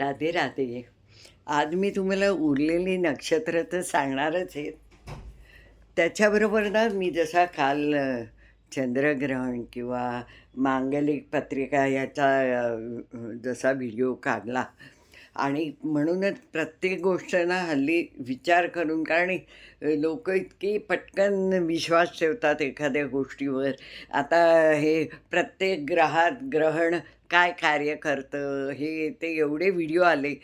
राधे राधे. आज मी तुम्हाला उरलेली नक्षत्र तर सांगणारच आहेत त्याच्याबरोबर ना मी जसा काल चंद्रग्रहण किंवा मांगलिक पत्रिका याचा जसा व्हिडिओ काढला आणि म्हणूनच प्रत्येक गोष्टना हल्ली विचार करून कारण लोक इतकी पटकन विश्वास ठेवतात एखाद्या गोष्टीवर. आता हे प्रत्येक ग्रहात ग्रहण काय कार्य करतं हे ते एवढे व्हिडिओ आले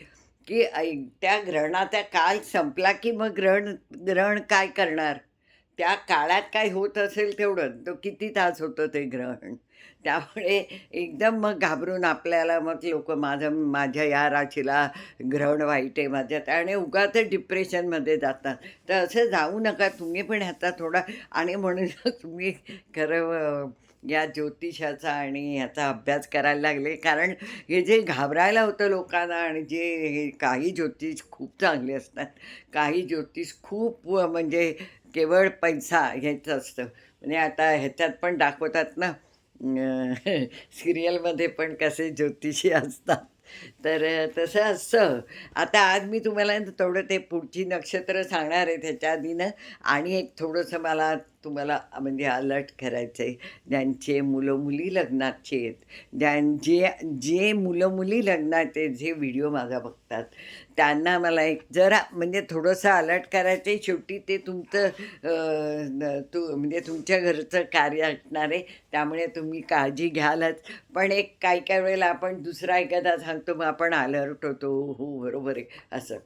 की ऐ- त्या ग्रहणाचा काळ संपला की मग ग्रहण ग्रहण काय करणार? त्या काळात काय होत असेल तेवढं तो किती तास होतं ते ग्रहण? त्यामुळे एकदम मग घाबरून आपल्याला मग लोक माझं माझ्या या राशीला ग्रहण वाईट आहे माझ्यात आणि उगाच डिप्रेशनमध्ये जातात. तर असं जाऊ नका तुम्ही पण ह्याचा थोडा आणि म्हणून तुम्ही खरं या ज्योतिषाचा आणि ह्याचा अभ्यास करायला लागले. कारण हे जे घाबरायला होतं लोकांना आणि जे हे काही ज्योतिष खूप चांगले असतात. काही ज्योतिष खूप म्हणजे केवळ पैसा ह्याचं असतं. म्हणजे आता ह्याच्यात पण दाखवतात ना सिरियलमध्ये पण कसे ज्योतिषी असतात. तर तसं असतं. आता आज मी तुम्हाला तेवढं ते पुढची नक्षत्र सांगणार आहे त्याच्या आधीनं. आणि एक थोडंसं मला तुम्हाला म्हणजे अलर्ट करायचं आहे. ज्यांचे मुलं मुली लग्नाचे आहेत. ज्यां जे जे मुलं मुली लग्नाचे जे व्हिडिओ माझा बघतात. त्यांना मला एक जरा म्हणजे थोडंसं अलर्ट करायचं आहे शेवटी ते तुमचं तू म्हणजे तुमच्या घरचं कार्य असणार आहे. त्यामुळे तुम्ही काळजी घ्यालच. पण एक काही काही वेळेला आपण दुसरा एखादा सांगतो मग आपण अलर्ट होतो. हो बरोबर आहे. असं.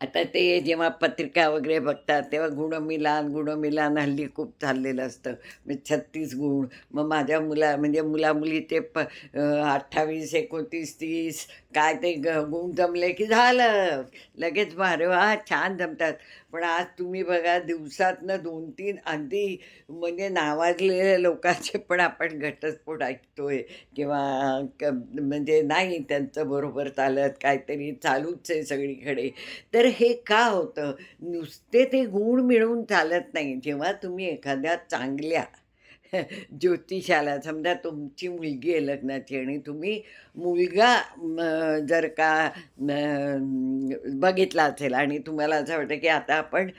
आता ते जेव्हा पत्रिका वगैरे बघतात तेव्हा गुणमिलान गुणमिलान हल्ली खूप चाललेलं असतं. म्हणजे छत्तीस गुण मग माझ्या मुला म्हणजे मुलामुली ते प अठ्ठावीस एकोणतीस तीस काय ते ग गुण जमले की झालं. लगेच मग वा छान जमतात. पण आज तुम्ही बघा दिवसातनं दोन तीन अगदी म्हणजे नावाजलेल्या लोकांचे पण आपण घटस्फोट ऐकतोय किंवा म्हणजे नाही त्यांचं बरोबर चालत काहीतरी चालूच आहे सगळीकडे. तर हे का होतं? नुसते ते गुण मिळून चालत नाही. जेव्हा तुम्ही एखाद्या चांगल्या ज्योतिषाला समजा तुमची मुलगी आहे लग्नाची आणि तुम्ही मुलगा जर का बघितला असेल आणि तुम्हाला असं वाटतं की आता आपण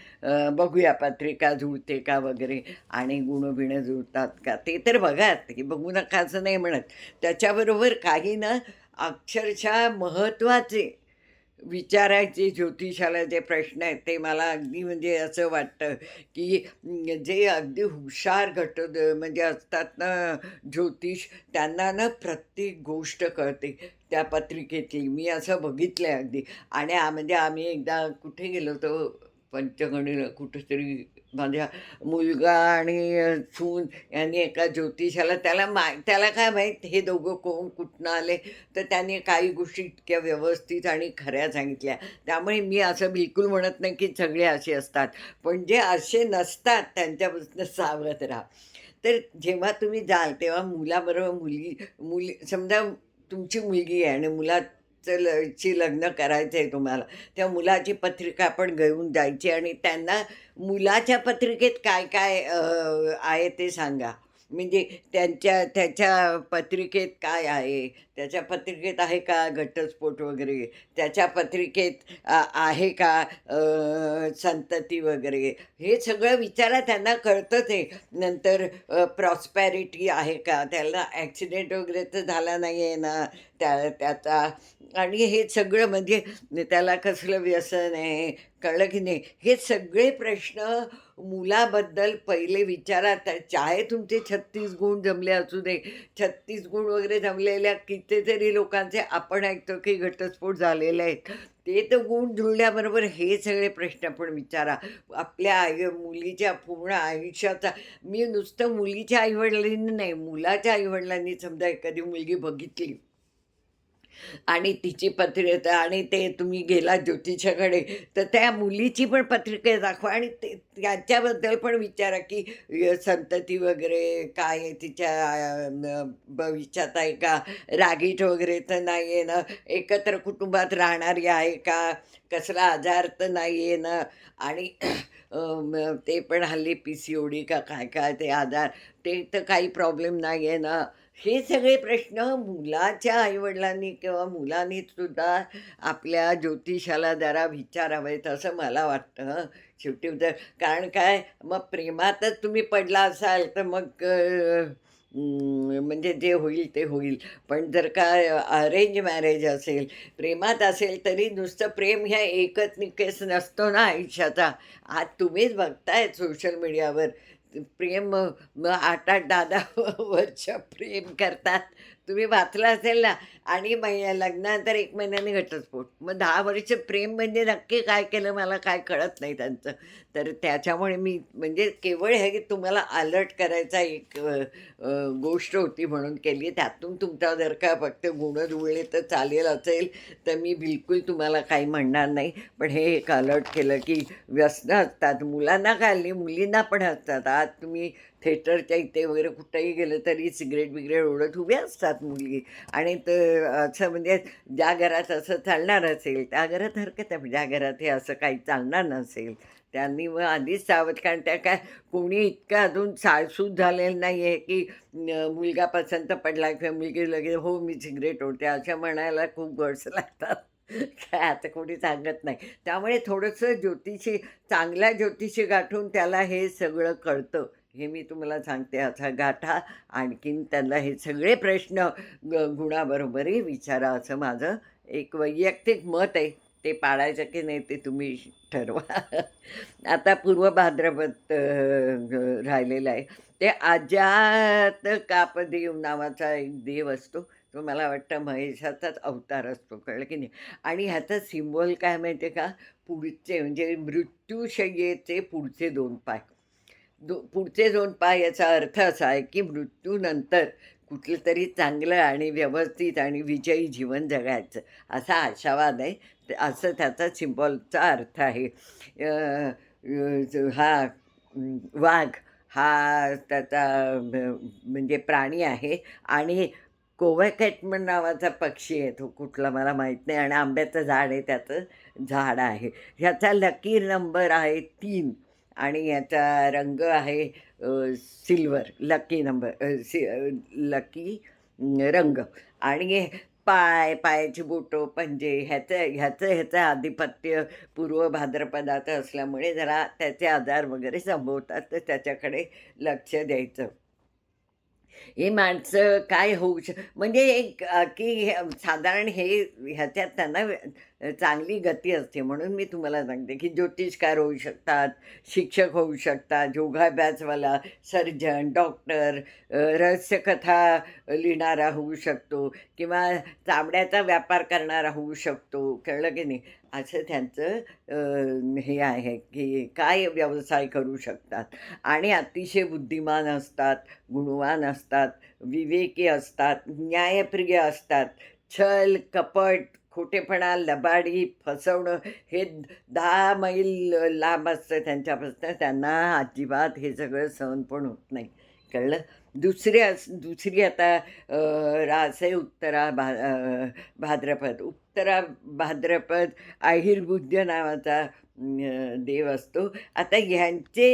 बघूया पत्रिका जुळते का वगैरे आणि गुणबिणं जुळतात का ते तर बघात की बघू नका असं नाही म्हणत. त्याच्याबरोबर काही ना अक्षरशः महत्त्वाचे विचारायचे ज्योतिषाला जे प्रश्न आहेत ते मला अगदी म्हणजे असं वाटतं की जे अगदी हुशार घट म्हणजे असतात ना ज्योतिष त्यांना ना प्रत्येक गोष्ट कळते त्या पत्रिकेतली. मी असं बघितलं आहे अगदी. आणि म्हणजे आम्ही एकदा कुठे गेलो होतो पंचगणीला कुठंतरी माझ्या मुलगा आणि सून यांनी एका ज्योतिषाला त्याला मा त्याला काय माहीत हे दोघं कोण कुठनं आले? तर त्यांनी काही गोष्टी इतक्या व्यवस्थित आणि खऱ्या सांगितल्या. त्यामुळे मी असं बिलकुल म्हणत नाही की सगळे असे असतात. पण जे असे नसतात त्यांच्यापासून सावरत राहा. तर जेव्हा तुम्ही जाल तेव्हा मुलाबरोबर मुलगी मुली समजा तुमची मुलगी आहे आणि मुलात ची लग्न करायचं आहे तुम्हाला. त्या मुलाची पत्रिका आपण घेऊन जायची आणि त्यांना मुलाच्या पत्रिकेत काय काय आहे ते सांगा. म्हणजे त्यांच्या त्याच्या पत्रिकेत काय आहे? त्याच्या पत्रिकेत आहे का घटस्फोट वगैरे? त्याच्या पत्रिकेत आहे का संतती वगैरे? हे सगळं विचारा त्यांना कळतं ते. नंतर प्रॉस्पॅरिटी आहे का? त्याला ॲक्सिडेंट वगैरे तर झाला नाही आहे ना. त्या त्याचा आणि हे सगळं म्हणजे त्याला कसलं व्यसन आहे कळलं की नाही? हे सगळे प्रश्न मुलाबद्दल पहिले विचारा. त्या चाहे तुमचे छत्तीस गुण जमले असू दे. छत्तीस गुण वगैरे जमलेल्या कितीतरी लोकांचे आपण ऐकतो की घटस्फोट झालेले आहेत. ते तर गुण जुळल्याबरोबर हे सगळे प्रश्न पण विचारा. आपल्या आई मुलीच्या पूर्ण आयुष्याचा मी नुसतं मुलीच्या आईवडिलांनी नाही मुलाच्या आईवडिलांनी समजा एखादी मुलगी बघितली आणि तिची पत्रिका आणि ते तुम्ही गेला ज्योतिषाकडे तर त्या मुलीची पण पत्रिका दाखवा आणि ते त्याच्याबद्दल पण विचारा की संतती वगैरे काय आहे तिच्या भविष्यात आहे का? रागीट वगैरे तर नाही आहे ना? एकत्र कुटुंबात राहणारी आहे का? कसला आजार तर नाही आहे ना? आणि ते पण हल्ली पी सी ओडी का काय काय ते आजार ते तर काही प्रॉब्लेम नाही आहे ना? हे सगळे प्रश्न मुलाच्या आईवडिलांनी किंवा मुलांनी सुद्धा आपल्या ज्योतिषाला जरा विचारावेत असं मला वाटतं. शेवटी जर कारण काय? मग प्रेमातच तुम्ही पडला असाल तर मग म्हणजे जे होईल ते होईल. पण जर का अरेंज मॅरेज असेल प्रेमात असेल तरी नुसतं प्रेम ह्या एकच निकेस नसतो ना आयुष्याचा. आज तुम्हीच बघताय सोशल मीडियावर प्रेम मग आठ आठ दहा दहा वर्ष प्रेम करतात. तुम्ही वाचला असेल ना आणि मै लग्नानंतर एक महिन्याने घटस्फोट. मग दहा वर्ष प्रेम म्हणजे नक्की काय केलं मला काय कळत नाही त्यांचं. तर त्याच्यामुळे मी म्हणजे केवळ हे की तुम्हाला अलर्ट करायचा एक गोष्ट होती म्हणून केली. त्यातून तुमचा जर का फक्त गुण जुळले तर चालेल असेल तर मी बिलकुल तुम्हाला काही म्हणणार नाही. पण हे एक अलर्ट केलं की व्यस्त असतात मुलांना काय मुलींना पण असतात आज तुम्ही थिएटरच्या इथे वगैरे कुठंही गेलं तरी सिगरेट बिगरेट ओढत उभे असतात मुली. आणि तर असं म्हणजे ज्या घरात असं चालणार असेल त्या घरात हरकत आहे. ज्या घरात हे असं काही चालणार नसेल त्यांनी मग आधीच सावध कारण त्या काय कोणी इतकं अजून साळसूद झालेलं नाही आहे की मुलगा पसंत पडला किंवा मुलगी लगेच हो मी सिगरेट ओढते. अशा म्हणायला खूप वर्ष लागतात. काय आता कोणी सांगत नाही. त्यामुळे थोडंसं ज्योतिषी चांगल्या ज्योतिषी गाठून त्याला हे सगळं कळतं. हे मी तुम्हाला सांगते असा गाठा आणखीन त्यांना हे सगळे प्रश्न ग गुणाबरोबरही विचारा असं माझं एक वैयक्तिक मत आहे. ते पाळायचं की नाही ते तुम्ही ठरवा. आता पूर्व भाद्रपद राहिलेलं आहे. ते अजात कापदेव नावाचा एक देव असतो. तो मला वाटतं महेशाचाच अवतार असतो कळलं की नाही? आणि ह्याचं सिम्बॉल काय माहिती आहे का? पुढचे म्हणजे मृत्यूशय्येचे पुढचे दोन पाय. दो पुढचे दोन पाय याचा अर्थ असा आहे की मृत्यूनंतर कुठलं तरी चांगलं आणि व्यवस्थित आणि विजयी जीवन जगायचं असा आशावाद आहे. असं त्याचा सिम्बॉलचा अर्थ आहे. हा वाघ हा त्याचा म्हणजे प्राणी आहे आणि कोवॅकॅटमन नावाचा पक्षी आहे तो कुठला मला माहीत नाही आणि आंब्याचं झाड आहे त्याचं झाड आहे. ह्याचा लकी नंबर आहे तीन. आणि याचा रंग आहे सिल्वर लकी नंबर सि लकी रंग. आणि पाय पायाची बोटं पंजे ह्याचं ह्याचं ह्याचं आधिपत्य पूर्व भाद्रपदार्थ असल्यामुळे जरा त्याचे आजार वगैरे संभवतात तर त्याच्याकडे लक्ष द्यायचं. ही माणसं काय होऊ श म्हणजे एक की हे- साधारण हे ह्याच्यात त्यांना चांगली गती असते म्हणून मी तुम्हाला सांगते की ज्योतिषकार होऊ शकतात शिक्षक होऊ शकतात योगाभ्यासवाला सर्जन डॉक्टर रहस्यकथा लिहिणारा होऊ शकतो किंवा चामड्याचा व्यापार करणारा होऊ शकतो. कळलं की नाही? असं त्यांचं हे आहे की काय व्यवसाय करू शकतात. आणि अतिशय बुद्धिमान असतात गुणवान असतात विवेकी असतात न्यायप्रिय असतात छल कपट खोटेपणा लबाडी फसवणं हे दहा मैल लांब असतं त्यांच्यापासून त्यांना अजिबात हे सगळं सहन पण होत नाही. कळलं? दुसरी अस दुसरी आता रासे उत्तरा भा भाद्रपद. उत्तरा भाद्रपद आहिरबुद्ध नावाचा देव असतो. आता ह्यांचे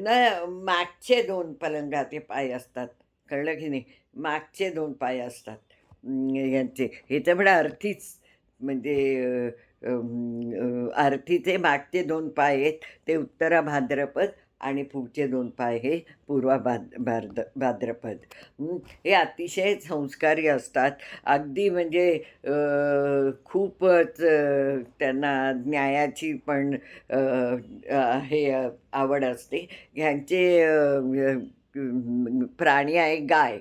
ना मागचे दोन पलंगाचे पाय असतात. कळलं की नाही? मागचे दोन पाय असतात यांचे हे तर म्हणा अर्थीच म्हणजे आरतीचे मागचे दोन पाय आहेत ते उत्तरा भाद्रपद आणि पुढचे दोन पाय हे पूर्वा भाद भाद्र भाद्रपद. हे अतिशय संस्कारी असतात. अगदी म्हणजे खूपच त्यांना न्यायाची पण हे आवड असते. ह्यांचे प्राणी आहे गाय.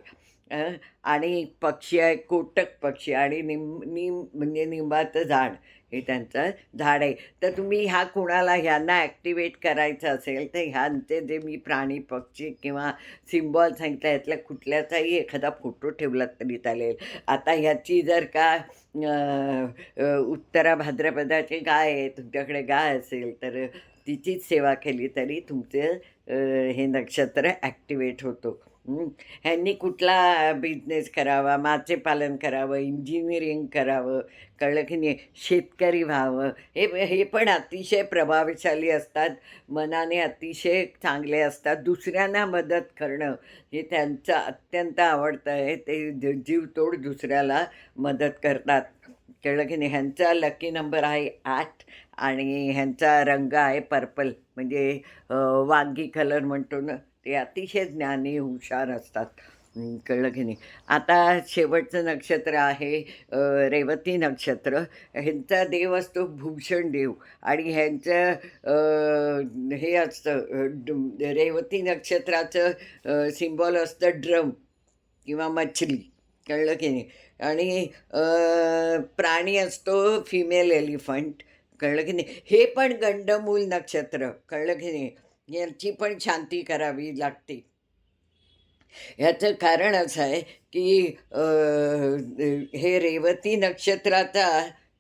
आणि पक्षी आहे कोटक पक्षी आणि निम निम म्हणजे निंबाचं झाड हे त्यांचं झाड आहे. तर तुम्ही ह्या कुणाला ह्यांना ॲक्टिवेट करायचं असेल तर ह्यांचे जे मी प्राणी पक्षी किंवा सिम्बॉल सांगितलं यातल्या कुठल्याचाही एखादा फोटो ठेवला तरी चालेल. आता ह्याची जर का उत्तरा भाद्रपदाची गाय आहे तुमच्याकडे गाय असेल तर तिचीच सेवा केली तरी तुमचे हे नक्षत्र ॲक्टिवेट होतो. ह्यांनी कुठला बिझनेस करावा, मासेपालन करावं, इंजिनिअरिंग करावं, कळलं की नाही, शेतकरी व्हावं, हे हे पण अतिशय प्रभावशाली असतात, मनाने अतिशय चांगले असतात. दुसऱ्यांना मदत करणं हे त्यांचं अत्यंत आवडतं आहे. ते जीवतोड दुसऱ्याला मदत करतात. कळलं की नाही. ह्यांचा लकी नंबर आहे आठ आणि ह्यांचा रंग आहे पर्पल म्हणजे वांगी कलर म्हणतो ना, ते अतिशय ज्ञानी, हुशार असतात. कळलं की नाही. आता शेवटचं नक्षत्र आहे रेवती नक्षत्र. ह्यांचा देव असतो भूषण देव आणि ह्यांचं हे असतं ड रेवती नक्षत्राचं सिम्बॉल असतं ड्रम किंवा मछली. कळलं की नाही. आणि प्राणी असतो फिमेल एलिफंट. कळलं की नाही. हे पण गंडमूल नक्षत्र. कळलं की नाही. याची पण शांती करावी लागते. ह्याचं कारण असं आहे, की हे रेवती नक्षत्राचा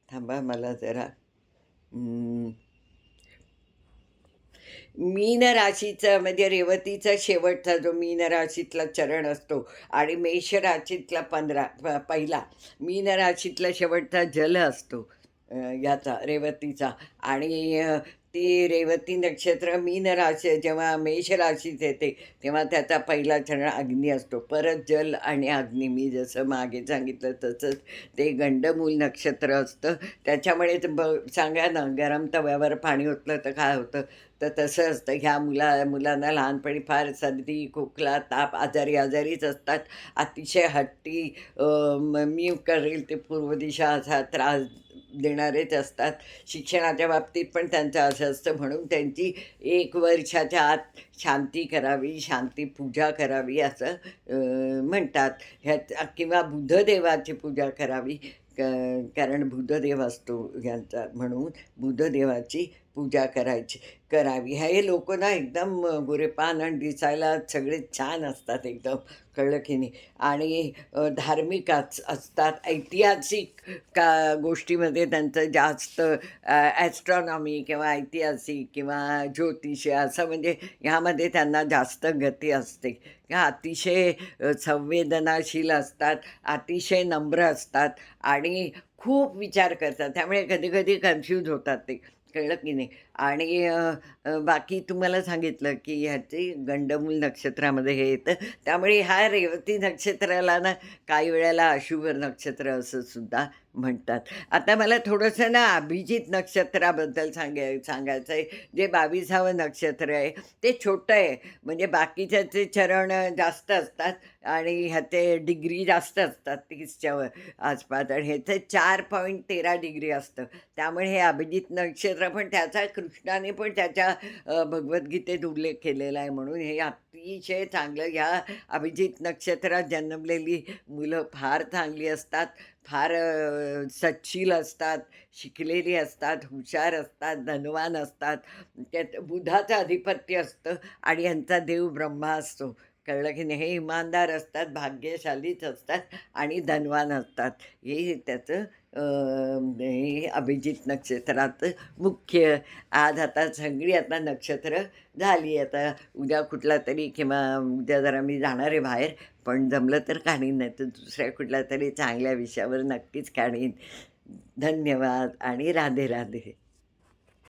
थांबा मला जरा. मीन राशीचा म्हणजे रेवतीचा शेवटचा जो मीन राशीतला चरण असतो आणि मेष राशीतला पंधरा पहिला मीन राशीतला शेवटचा जल असतो याचा रेवतीचा. आणि ती रेवती नक्षत्र मीन राशी जेव्हा मेष राशीत येते, तेव्हा त्याचा पहिला चरण अग्नी असतो. परत जल आणि अग्नी मी जसं मागे सांगितलं तसंच ते गंडमूल नक्षत्र असतं. त्याच्यामुळे ब सांगा ना, गरम तव्यावर पाणी ओतलं तर काय होतं? तर तसं असतं. ह्या मुला मुलांना लहानपणी फार सर्दी, खोकला, ताप, आजारी आजारीच असतात. अतिशय हट्टी म मी करेल ते पूर्व दिशा असा त्रास देणारेच असतात. शिक्षणाच्या बाबतीत पण त्यांचं असं असतं. म्हणून त्यांची एक वर्षाच्या आत शांती करावी, शांती पूजा करावी असं म्हणतात. ह्या किंवा बुधदेवाची पूजा करावी. क कारण बुधदेव असतो ह्यांचा म्हणून बुधदेवाची पूजा करायची करावी. हे लोक ना एकदम गुरेपान आणि दिसायला सगळे छान असतात एकदम. कळलं की नाही. आणि धार्मिक अस असतात. ऐतिहासिक का गोष्टीमध्ये त्यांचं जास्त ॲस्ट्रॉनॉमी किंवा ऐतिहासिक किंवा ज्योतिष असं म्हणजे ह्यामध्ये त्यांना जास्त गती असते. ह्या अतिशय संवेदनाशील असतात, अतिशय नम्र असतात आणि खूप विचार करतात. त्यामुळे कधी-कधी कन्फ्यूज होतात ते. कळलं की नाही. आणि बाकी तुम्हाला सांगितलं, की ह्याची गंडमूल नक्षत्रामध्ये हे येतं. त्यामुळे ह्या रेवती नक्षत्राला ना काही वेळेला अशुभ नक्षत्र असं सुद्धा म्हणतात. आता मला थोडंसं ना अभिजित नक्षत्राबद्दल सांगाय सांगायचं आहे. जे 22वावं नक्षत्र आहे, ते छोटं आहे. म्हणजे बाकीच्याचे चरण जास्त असतात आणि ह्याचे डिग्री जास्त असतात तीसच्या आसपास आणि ह्याचं 4.13 डिग्री असतं. त्यामुळे हे अभिजित नक्षत्र पण त्याचा कृष्णाने पण त्याच्या भगवद्गीतेत उल्लेख केलेला आहे. म्हणून हे अतिशय चांगलं ह्या अभिजित नक्षत्रात जन्मलेली मुलं फार चांगली असतात. फार अ, सच्छील असतात, शिकलेली असतात, हुशार असतात, धनवान असतात. त्यात बुधाचं आधिपत्य असतं आणि यांचा देव ब्रह्मा असतो. कळलं की नाही. हे इमानदार असतात, भाग्यशालीच असतात आणि धनवान असतात. हे त्याचं हे अभिजित नक्षत्राचं मुख्य आज आता सगळी आता नक्षत्र झाली. आता उद्या कुठला तरी किंवा उद्या जरा मी जाणार आहे बाहेर. पण जमलं तर काढीन, नाहीतर दुसऱ्या कुठल्या तरी चांगल्या विषयावर नक्कीच काढीन. धन्यवाद आणि राधे राधे.